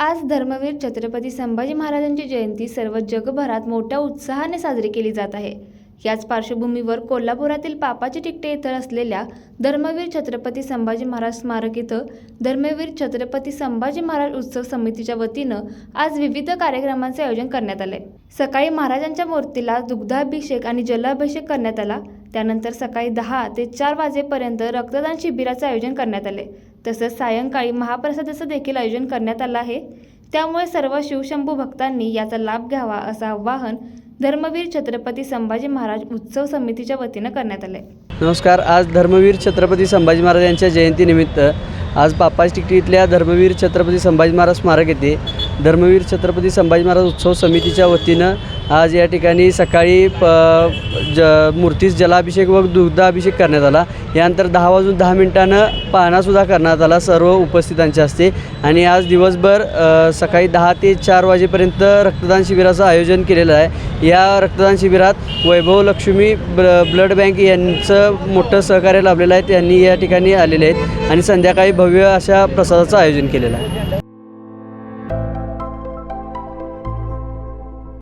आज धर्मवीर छत्रपती संभाजी महाराजांची जयंती सर्व जगभरात मोठ्या उत्साहाने साजरी केली जात आहे. याच पार्श्वभूमीवर कोल्हापुरातील पापाची टिकटे इथं असलेल्या धर्मवीर छत्रपती संभाजी महाराज स्मारक इथं धर्मवीर छत्रपती संभाजी महाराज उत्सव समितीच्या वतीनं आज विविध कार्यक्रमांचे आयोजन करण्यात आले. सकाळी महाराजांच्या मूर्तीला दुग्धाभिषेक आणि जलाभिषेक करण्यात आला. त्यानंतर सकाळी दहा ते चार वाजेपर्यंत रक्तदान शिबिराचे आयोजन करण्यात आले. तसंच सायंकाळी महाप्रसादाचं देखील आयोजन करण्यात आलं आहे. त्यामुळे सर्व शिवशंभू भक्तांनी याचा लाभ घ्यावा असं आवाहन धर्मवीर छत्रपती संभाजी महाराज उत्सव समितीच्या वतीनं करण्यात आले नमस्कार आज धर्मवीर छत्रपती संभाजी महाराज यांच्या जयंतीनिमित्त आज पापाज टिकटी इथल्या धर्मवीर छत्रपती संभाजी महाराज स्मारक येथे धर्मवीर छत्रपती संभाजी महाराज उत्सव समितीच्या वतीनं आज या ठिकाणी सकाळी प ज मूर्तीस जलाभिषेक व दुग्धाभिषेक करण्यात आला. यानंतर दहा वाजून दहा मिनिटानं पाहणासुद्धा करण्यात आला सर्व उपस्थितांच्या हस्ते. आणि आज दिवसभर सकाळी दहा ते चार वाजेपर्यंत रक्तदान शिबिराचं आयोजन केलेलं आहे. या रक्तदान शिबिरात वैभव लक्ष्मी ब्ल ब्लड बँक यांचं मोठं सहकार्य लाभलेलं आहे. त्यांनी या ठिकाणी आलेले आहेत. आणि संध्याकाळी भव्य अशा प्रसादाचं आयोजन केलेलं आहे.